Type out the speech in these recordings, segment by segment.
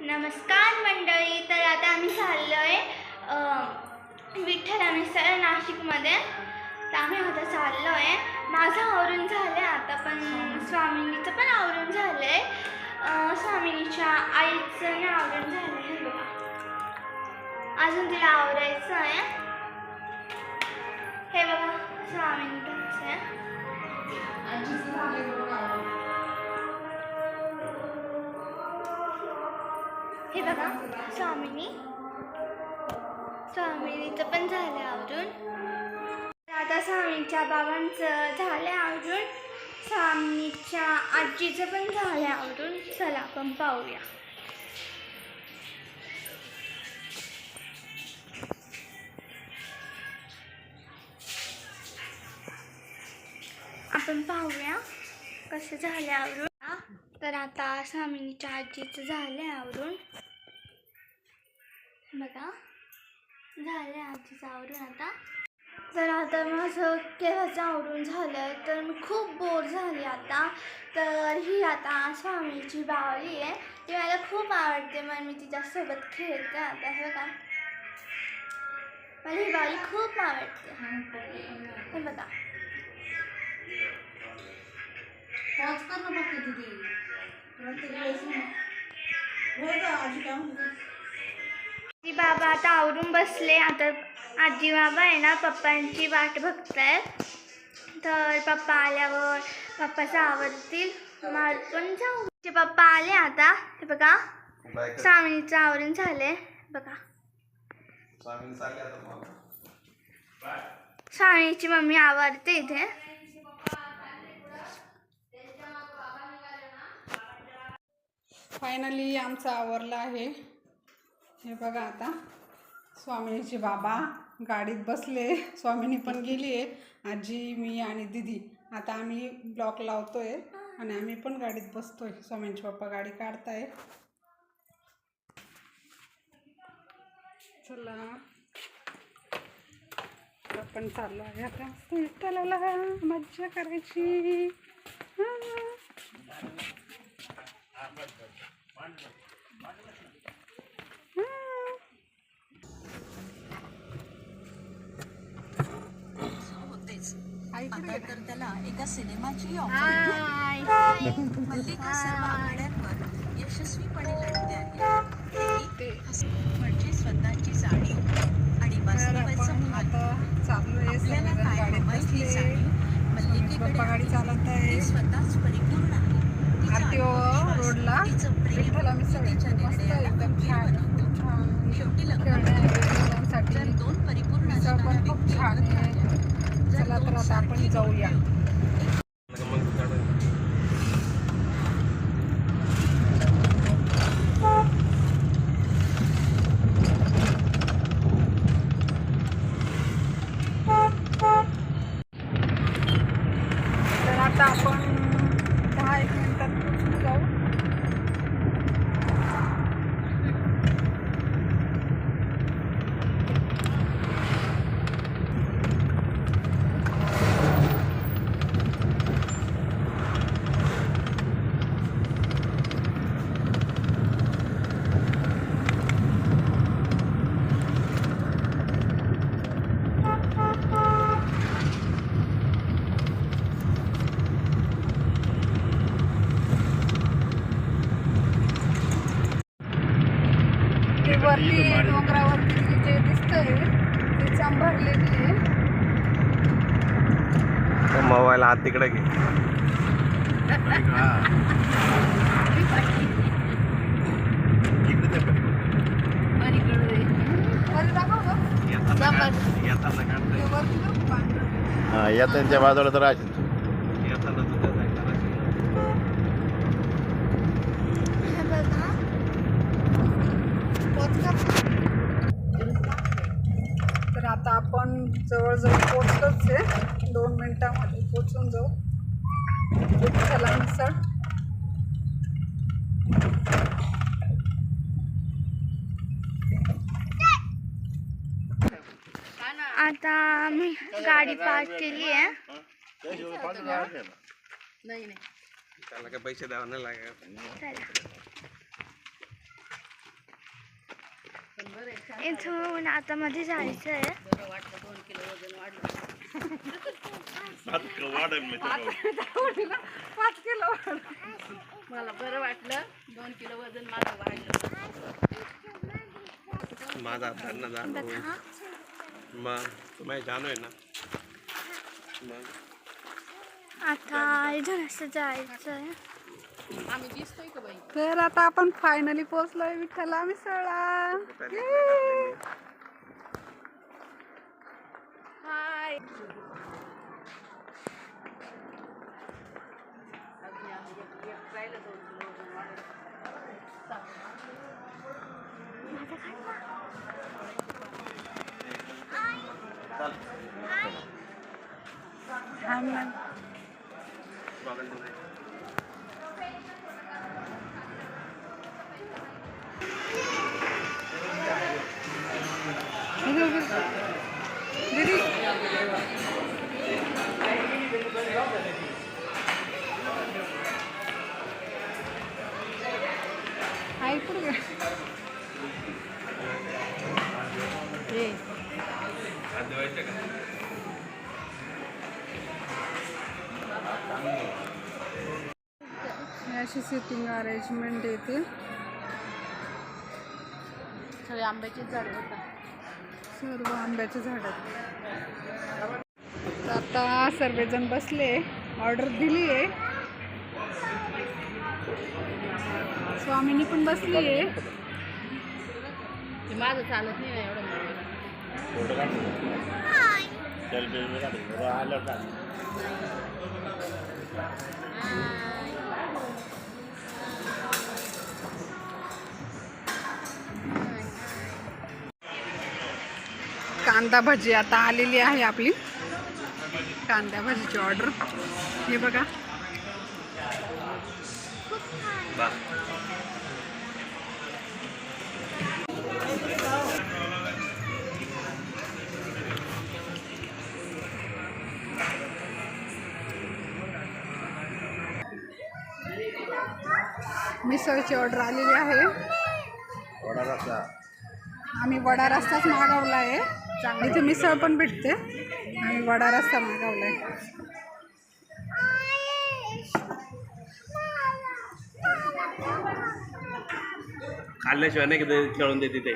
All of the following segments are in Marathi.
नमस्कार मंडळी तर आता आम्ही चाललो आहे विठ्ठल मिसळ नाशिकमध्ये. तर आम्ही आता चाललो आहे माझं आवरून झालं आहे आता पण स्वामिनीचं पण आवरून झालं आहे स्वामिनीच्या आईचं आवरून झालं आहे बघा अजून तिला आवरायचं आहे. हे बघा तुमचं आहे. हे बघा स्वामिनी. स्वामिनीचं पण झालं आवरून आता स्वामीच्या बाबांचं झालं आवरून स्वामीच्या आजीचं पण झालं आवरून चला आपण पाहूया. आपण पाहूया कसं झालं आवरून तर आता स्वामिनीच्या आजीचं झालं आवरून. बघा. झालं आजीचं आवरून आता. तर आता माझं केव्हाचं आवरून झालं तर मी खूप बोर झाली आता. तर ही आता स्वामीची बावली आहे. ती मला खूप आवडते. मग मी तिच्यासोबत खेळते आता. हे बघा. मला ही बावली खूप आवडते. हे बघा. आजी बाबा आता आवरून बसले. आता आजी बाबा आहे ना पप्पांची वाट बघतायत तर पप्पा आल्यावर पप्पाचं आवडतील मग पण जाऊ. पप्पा आले आता. हे बघा. स्वामिनीचं आवरून झाले बघा. स्वामिनीची मम्मी. आवडते इथे. फायनली आमचं आवरलं आहे. हे बघा आता. स्वामींचे बाबा गाडीत बसले. स्वामिनी पण गेली आहे आजी मी आणि दिदी. आता आम्ही ब्लॉक लावतो आहे आणि आम्ही पण गाडीत बसतो आहे स्वामींचे पप्पा गाडी काढताय. चला. आपण चाललो आहे आता. मज्जा करायची. हा. आता तर त्याला एका सिनेमाची हाय. मल्लिका सर्व आघाड्यांवर यशस्वीपणे लढते आहे ते म्हणजे स्वतःची जाणीव आणि वास्तवाचं आपल्याला काय जाणीव? मल्लिकेकडे स्वतःच परिपूर्ण आहे आरटीओ रोडला. विठ्ठला मिसळ तिच्या मस्त एकदम छान बनवतो. छान शेवटी खेळण्या लग्नानंतर मुलांसाठी जर दोन परिपूर्ण मिसळ पण खूप छान आहे. चला तर आता आपण जाऊया तर आता आपण दहा एक मिनिटात पोचून जाऊ ते वरती डोंगरावरती जे दिसतंय ते चांभारलेली आहे. मोबाईल हात तिकडे घे. हा या त्यांच्या बाजूला तर असेल हे बघा पोच का? तर आता आपण जवळजवळ पोचलोच आहे. दोन मिनिटामध्ये पोचून जाऊ. विठ्ठला मिसळ. आता आम्ही गाडी पार्क केली आहे. नाही नाही. त्याला काय पैसे द्यावं नाही लागत चला इथून आता मध्ये जायचं आहे बरं वाटलं दोन किलो वजन वाढलं पाच किलो मला बरं वाटलं. दोन किलो वजन माझं वाढलं. माझा धरणं जाण मग तुम्ही जाणू आहे ना? मग आता इथून असं जायचं आहे तर आता आपण फायनली पोहोचलोय विठ्ठला मिसळला हाय राहिलं दोन किलो वजन वाढलं थांब ना. इथे उभी राहा. दीदी अशी सिटिंग अरेंजमेंट येते सगळे आंब्याचीच झाडे होतात सर्व आंब्याचे झाड आहेत तर आता सर्वजण बसले ऑर्डर दिली आहे स्वामीनी पण बसली आहे ते माझं चालत नाही ना एवढं. कांदा भजी आता आलेली आहे आपली. कांदा भजीची ऑर्डर हे बघा. मिसळची ऑर्डर आलेली आहे. वडा रस्सा. आम्ही वडा रस्ताच मागवला आहे. इथे मिसळ पण भेटते. आम्ही वडा रस्ता मागवला आहे खाल्ल्याशिवाय नाही किती खेळून देते ते?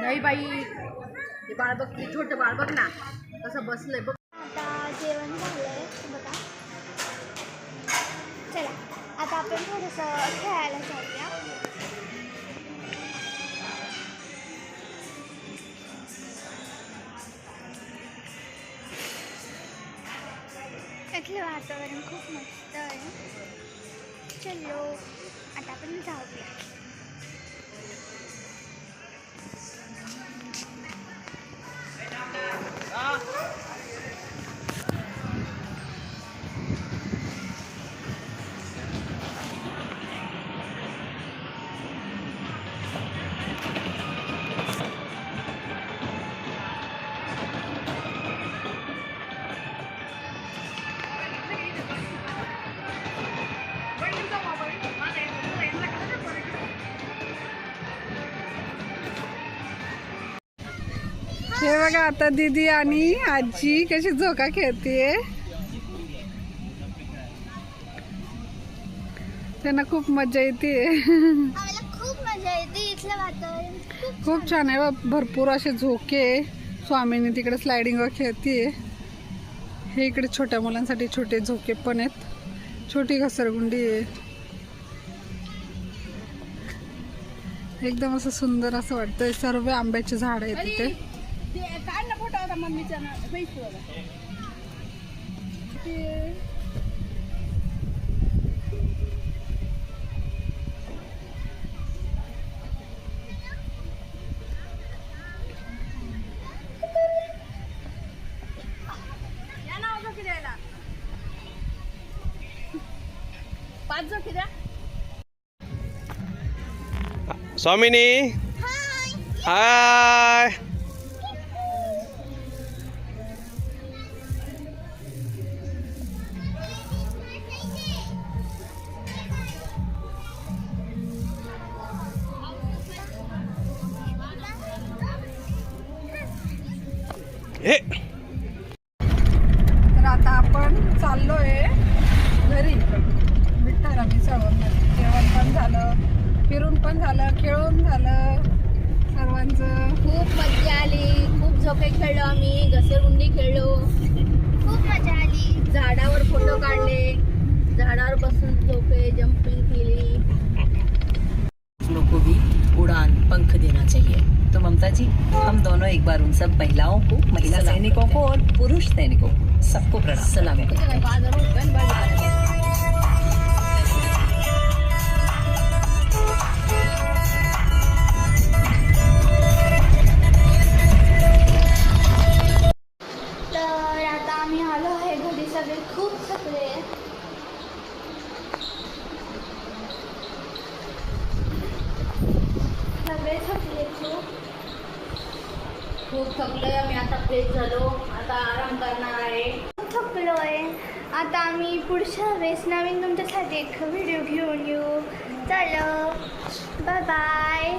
नाही बाई ते बाळ बघ ते छोटं बाळ बघ ना कसं बसलंय बघ. इथलं वातावरण खूप मस्त आहे. चलो आता आपण जाऊया. हे बघा आता दीदी आणि आजी कशी झोका खेळते त्यांना खूप मजा येते खूप छान. आहे बा. भरपूर असे झोके. स्वामीनी तिकडे स्लायडिंगवर खेळते हे इकडे छोट्या मुलांसाठी छोटे झोके पण आहेत. छोटी घसरगुंडी आहे. एकदम असं सुंदर असं वाटतंय. सर्व आंब्याचे झाड आहेत तिथे काढ ना फोटो आता मम्मीचा ना पाच झोकी द्या स्वामिनी हाय पण झालं खेळून झालं सर्वांचं. खूप मजा आली. खूप झोके खेळलो आम्ही घसरगुंडी खेळलो. खूप मजा आली. झाडावर फोटो काढले. झाडावर बसून झोपे जंपिंग केली. लोगों को भी उड़ान पंख देना चाहिए. तो ममता जी हम दोनों एक बार उन सब महिलाओं को महिला सैनिकों को और पुरुष सैनिकों को सबको प्रणाम सलाम थकलोय आम्ही आता फ्रेश झालो. आता आराम करणार आहे. थकलोय. आहे आता आम्ही पुढच्या वेळेस नवीन तुमच्यासाठी एक व्हिडिओ घेऊन येऊ. चलो. Bye bye